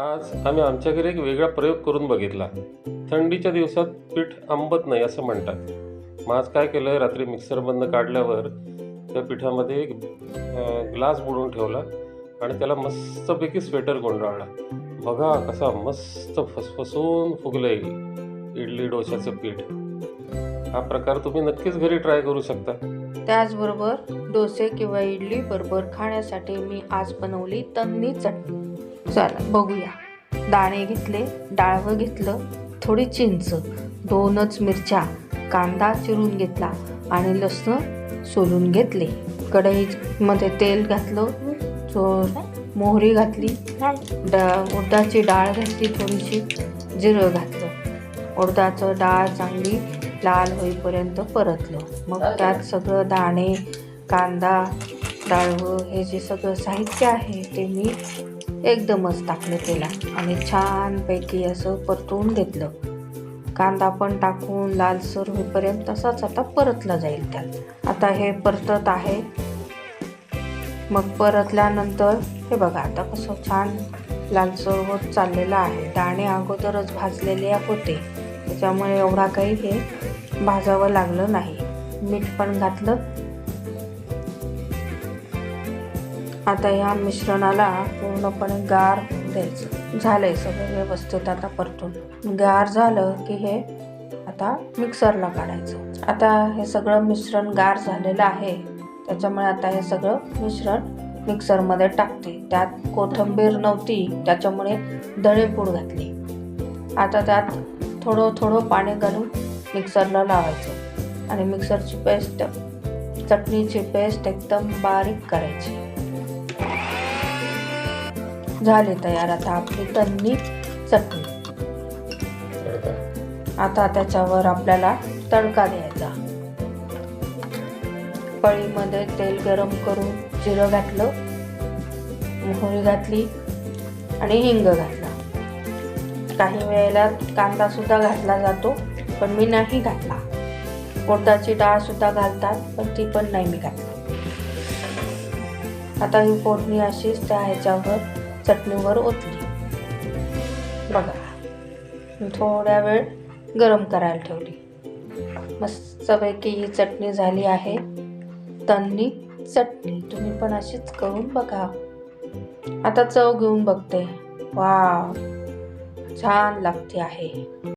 आज आम्ही आमच्या घरी एक वेगळा प्रयोग करून बघितला. थंडीच्या दिवसात पीठ आंबत नाही असं म्हणतात. मग आज काय केलं? रात्री मिक्सर बंद काढल्यावर त्या पिठामध्ये एक ग्लास बुडवून ठेवला आणि त्याला मस्तपैकी स्वेटर गुंडाळला. बघा कसा मस्त फसफसून फुगलंय इडली डोशाचं पीठ. हा प्रकार तुम्ही नक्कीच घरी ट्राय करू शकता. त्याचबरोबर डोसे किंवा इडली बरोबर खाण्यासाठी मी आज बनवली तन्नी चटणी. चला बघूया. दाणे घेतले डाळवं घेतलं थोडी चिंच दोनच मिरच्या कांदा चिरून घेतला आणि लसण सोलून घेतले. कढईमध्ये तेल घातलं चो मोहरी घातली डा उडदाची डाळ घातली थोडीशी जिरं घातलं. उडदाचं डाळ चांगली लाल होईपर्यंत परतलं. मग त्यात सगळं दाणे कांदा डाळवं हे जे सगळं साहित्य आहे ते मी एकदमच टाकलं तेलात आणि छानपैकी असं परतवून घेतलं. कांदा पण टाकून लालसर होईपर्यंत तसाच आता परतला जाईल त्यात आता हे परतत आहे. मग परतल्यानंतर हे बघा आता कसं छान लालसर होत चाललेलं आहे. दाणे अगोदरच भाजलेले होते. त्याच्यामुळे एवढा काही हे भाजावं लागलं नाही. मीठ पण घातलं. आता या मिश्रणाला पूर्णपणे गार द्यायचं. झालंय सगळं व्यवस्थित आता परतून. गार झालं की हे आता मिक्सरला काढायचं. आता हे सगळं मिश्रण गार झालेलं आहे. त्याच्यामुळे आता हे सगळं मिश्रण मिक्सरमध्ये टाकते. त्यात कोथिंबीर नव्हती त्याच्यामुळे दळेपूड घातली. आता त्यात थोडं थोडं पाणी घालून मिक्सरला लावायचं. आणि मिक्सरची पेस्ट चटणीची पेस्ट एकदम बारीक करायची. झाले तयार. आता आपली तन्नी चटणी. आता त्याच्यावर आपल्याला तडका द्यायचा. पळीमध्ये तेल गरम करून जिरं घातलं मोहरी घातली आणि हिंग घातला. काही वेळेला कांदा सुद्धा घातला जातो पण मी नाही घातला. उडदाची डाळ सुद्धा घालतात पण ती पण नाही मी घातली. आता ही फोडणी अशीच त्या ह्याच्यावर चटणीवर ओतली. बघा थोड्या वेळ गरम करायला ठेवली. मस्तपैकी ही चटणी झाली आहे. तन्नी चटणी तुम्ही पण अशीच करून बघा. आता चव घेऊन बघते. वा छान लागते आहे.